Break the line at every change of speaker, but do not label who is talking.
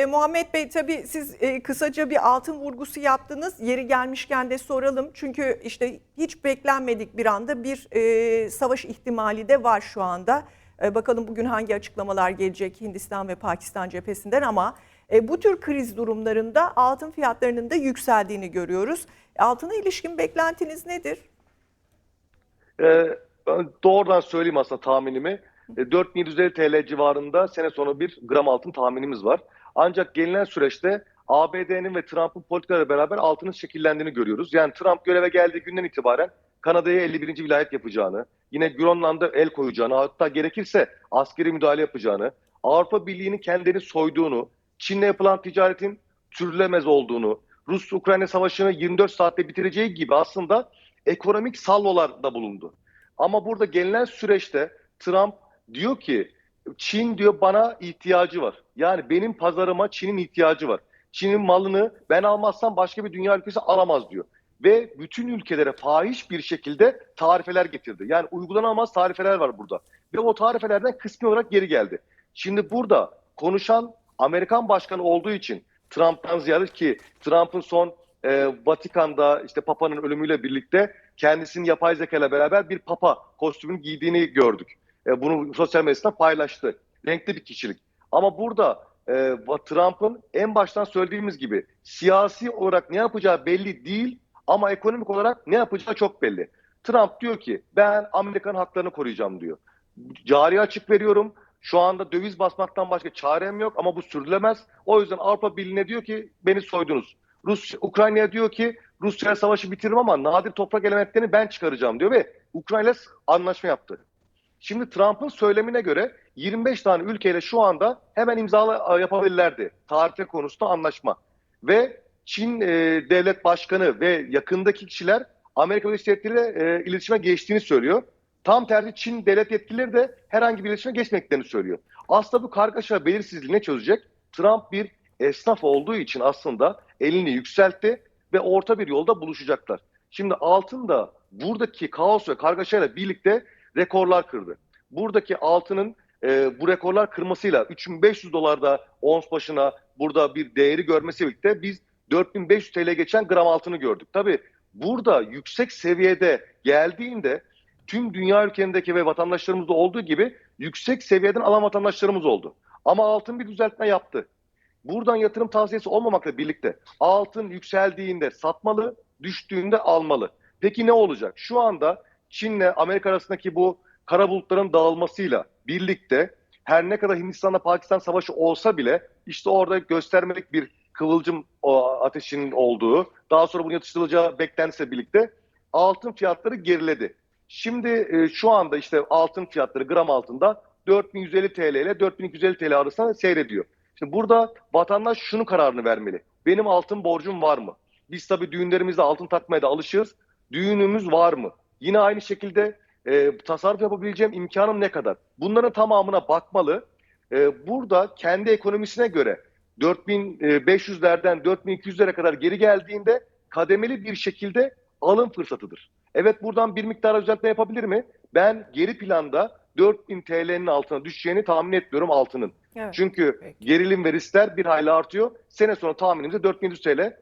e, Muhammed Bey tabii siz e, kısaca bir altın vurgusu yaptınız. Yeri gelmişken de soralım. Çünkü işte hiç beklenmedik bir anda bir e, savaş ihtimali de var şu anda. E, bakalım bugün hangi açıklamalar gelecek Hindistan ve Pakistan cephesinden ama e, bu tür kriz durumlarında altın fiyatlarının da yükseldiğini görüyoruz. Altına ilişkin beklentiniz nedir?
Ee, ben doğrudan söyleyeyim aslında tahminimi. E, 4750 TL civarında sene sonu bir gram altın tahminimiz var. Ancak gelinen süreçte ABD'nin ve Trump'ın politikalarıyla beraber altının şekillendiğini görüyoruz. Yani Trump göreve geldiği günden itibaren Kanada'ya 51. vilayet yapacağını, yine Grönland'a el koyacağını, hatta gerekirse askeri müdahale yapacağını, Avrupa Birliği'nin kendini soyduğunu, Çin'le yapılan ticaretin sürülemez olduğunu, Rus-Ukrayna savaşını 24 saatte bitireceği gibi aslında ekonomik salvolarda bulundu. Ama burada gelinen süreçte Trump diyor ki Çin diyor bana ihtiyacı var. Yani benim pazarıma Çin'in ihtiyacı var. Çin'in malını ben almazsam başka bir dünya ülkesi alamaz diyor. Ve bütün ülkelere fahiş bir şekilde tarifeler getirdi. Yani uygulanamaz tarifeler var burada. Ve o tarifelerden kısmi olarak geri geldi. Şimdi burada konuşan Amerikan başkanı olduğu için Trump'tan ziyade ki Trump'ın son e, Vatikan'da işte Papa'nın ölümüyle birlikte kendisinin yapay zeka ile beraber bir Papa kostümünü giydiğini gördük. E, bunu sosyal medyasında paylaştı. Renkli bir kişilik. Ama burada e, Trump'ın en baştan söylediğimiz gibi siyasi olarak ne yapacağı belli değil ama ekonomik olarak ne yapacağı çok belli. Trump diyor ki ben Amerikan haklarını koruyacağım diyor. Cari açık veriyorum. Şu anda döviz basmaktan başka çarem yok ama bu sürdürülemez. O yüzden Avrupa Birliği'ne diyor ki beni soydunuz. Rus Ukrayna'ya diyor ki Rusya savaşı bitiririm ama nadir toprak elementlerini ben çıkaracağım diyor ve Ukrayna anlaşma yaptı. Şimdi Trump'ın söylemine göre 25 tane ülkeyle şu anda hemen imzalı yapabilirlerdi. Tarife konusunda anlaşma. Ve Çin e, devlet başkanı ve yakındaki kişiler Amerika Birleşik Devletleri ile e, iletişime geçtiğini söylüyor. Tam tersi Çin devlet yetkilileri de herhangi bir iletişime geçmediklerini söylüyor. Aslında bu kargaşa belirsizliği ne çözecek? Trump bir esnaf olduğu için aslında elini yükseltti ve orta bir yolda buluşacaklar. Şimdi altın da buradaki kaos ve kargaşayla birlikte rekorlar kırdı. Buradaki altının e, bu rekorlar kırmasıyla 3500 dolarda ons başına burada bir değeri görmesiyle birlikte biz 4500 TL geçen gram altını gördük. Tabii burada yüksek seviyede geldiğinde tüm dünya ülkelerindeki ve vatandaşlarımızda olduğu gibi yüksek seviyeden alan vatandaşlarımız oldu. Ama altın bir düzeltme yaptı. Buradan yatırım tavsiyesi olmamakla birlikte altın yükseldiğinde satmalı, düştüğünde almalı. Peki ne olacak? Şu anda Çin'le Amerika arasındaki bu kara bulutların dağılmasıyla birlikte her ne kadar Hindistan'la Pakistan savaşı olsa bile işte orada göstermelik bir kıvılcım ateşinin olduğu, daha sonra bunun yatıştırılacağı beklentisiyle birlikte altın fiyatları geriledi. Şimdi e, şu anda işte altın fiyatları gram altında 4150 TL ile 4250 TL arasında seyrediyor. Şimdi burada vatandaş şunu kararını vermeli. Benim altın borcum var mı? Biz tabii düğünlerimizde altın takmaya da alışığız. Düğünümüz var mı? Yine aynı şekilde e, tasarruf yapabileceğim imkanım ne kadar? Bunların tamamına bakmalı. E, burada kendi ekonomisine göre 4500'lerden 4200'lere kadar geri geldiğinde kademeli bir şekilde alım fırsatıdır. Evet buradan bir miktar düzeltme yapabilir mi? Ben geri planda 4000 TL'nin altına düşeceğini tahmin etmiyorum altının.
Evet.
Çünkü
Peki.
gerilim ve riskler bir hayli artıyor. Sene sonu tahminimizde 4700 TL